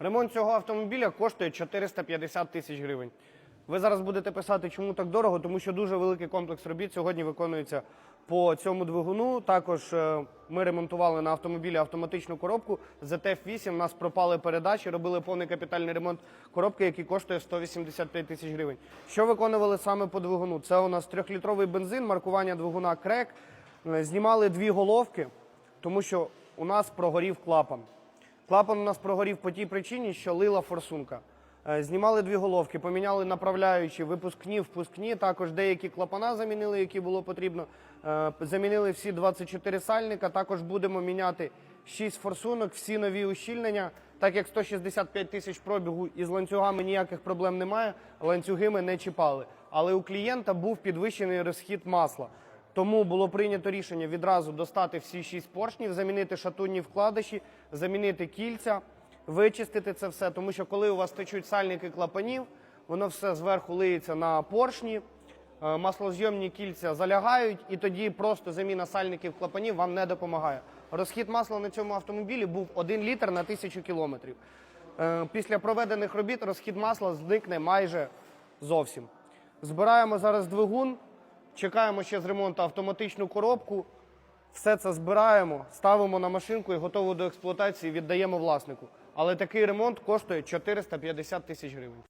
Ремонт цього автомобіля коштує 450 тисяч гривень. Ви зараз будете писати, чому так дорого, тому що дуже великий комплекс робіт сьогодні виконується по цьому двигуну. Також е, ми ремонтували на автомобілі автоматичну коробку ZF-8. У нас пропали передачі, робили повний капітальний ремонт коробки, який коштує 185 тисяч гривень. Що виконували саме по двигуну? Це у нас трьохлітровий бензин, маркування двигуна крек. Е, Знімали дві головки, тому що у нас прогорів клапан. Клапан у нас прогорів по тій причині, що лила форсунка. Е, Знімали дві головки, поміняли направляючі, випускні, впускні. Також деякі клапана замінили, які було потрібно. Е, Замінили всі 24 сальника. Також будемо міняти 6 форсунок, всі нові ущільнення. Так як 165 тисяч пробігу із ланцюгами ніяких проблем немає, ланцюги ми не чіпали. Але у клієнта був підвищений розхід масла. Тому було прийнято рішення відразу достати всі шість поршнів, замінити шатунні вкладиші, замінити кільця, вичистити це все. Тому що коли у вас течуть сальники клапанів, воно все зверху лиється на поршні, е, маслозйомні кільця залягають, і тоді просто заміна сальників клапанів вам не допомагає. Розхід масла на цьому автомобілі був 1 літр на тисячу кілометрів. Е, Після проведених робіт розхід масла зникне майже зовсім. Збираємо зараз двигун. Чекаємо ще з ремонту автоматичну коробку. Все це збираємо, ставимо на машинку і готово до експлуатації віддаємо власнику. Але такий ремонт коштує 450 тисяч гривень.